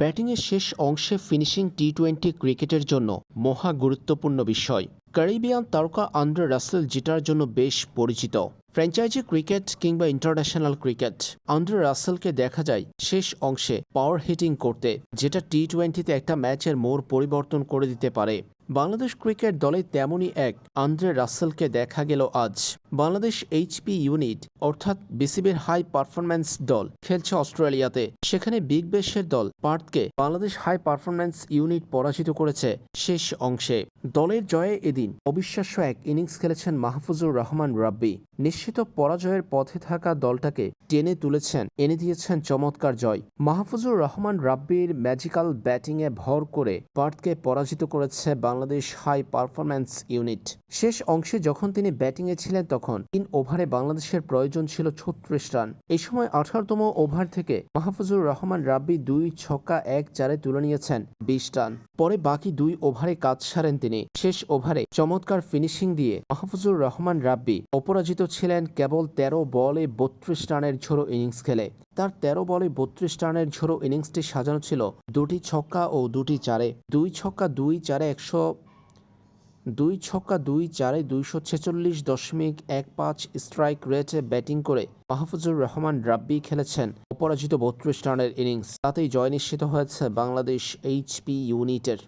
ব্যাটিংয়ের শেষ অংশে ফিনিশিং টি টোয়েন্টি ক্রিকেটের জন্য মহা গুরুত্বপূর্ণ বিষয়। ক্যারিবিয়ান তারকা আন্দ্রে রাসেল জিটার জন্য বেশ পরিচিত। ফ্র্যাঞ্চাইজি ক্রিকেট কিংবা ইন্টারন্যাশনাল ক্রিকেট, আন্দ্রে রাসেলকে দেখা যায় শেষ অংশে পাওয়ার হিটিং করতে, যেটা টি টোয়েন্টিতে একটা ম্যাচের মোড় পরিবর্তন করে দিতে পারে। বাংলাদেশ ক্রিকেট দলে তেমনই এক আন্দ্রে রাসেলকে দেখা গেল আজ। বাংলাদেশ এইচপি ইউনিট, অর্থাৎ বিসিবির হাই পারফরম্যান্স দল, খেলছে অস্ট্রেলিয়াতে। সেখানে বিগ বেশের দল পার্থকে বাংলাদেশ হাই পারফরম্যান্স ইউনিট পরাজিত করেছে শেষ অংশে। দলের জয়ে এদিন অবিশ্বাস্য এক ইনিংস খেলেছেন মাহফুজুর রহমান রাব্বি। নিশ্চিত পরাজয়ের পথে থাকা দলটাকে টেনে তুলেছেন, এনে দিয়েছেন চমৎকার জয়। মাহফুজুর রহমান রাব্বির ম্যাজিক্যাল ব্যাটিংয়ে ভর করে পার্থকে পরাজিত করেছে বাংলাদেশ। হাই পারফরম্যান্স ইউনিট শেষ অংশে যখন তিনি ব্যাটিংয়ে ছিলেন তখন তিন ওভারে বাংলাদেশের প্রয়োজন ছিল ছত্রিশ রান। এই সময় আঠারোতম ওভার থেকে মাহফুজুর রহমান রাব্বি দুই ছক্কা এক চারে তুলে নিয়েছেন বিশ রান। পরে বাকি দুই ওভারে কাজ সারেন তিনি। শেষ ওভারে চমৎকার ফিনিশিং দিয়ে মাহফুজুর রহমান রাব্বি অপরাজিত ছিলেন কেবল তেরো বলে বত্রিশ রানের ঝোড়ো ইনিংস খেলে। তার তেরো বলে বত্রিশ রানের ঝোড়ো ইনিংসটি সাজানো ছিল দুটি ছক্কা ও দুটি চারে। দুই ছক্কা দুই চারে একশো দুই ছক্কা দুই চারে দুইশো ছেচল্লিশ দশমিক এক পাঁচ স্ট্রাইক রেটে ব্যাটিং করে মাহফুজুর রহমান রাব্বি খেলেছেন অপরাজিত বত্রিশ রানের ইনিংস। তাতেই জয় নিশ্চিত হয়েছে বাংলাদেশ এইচপি ইউনিটের।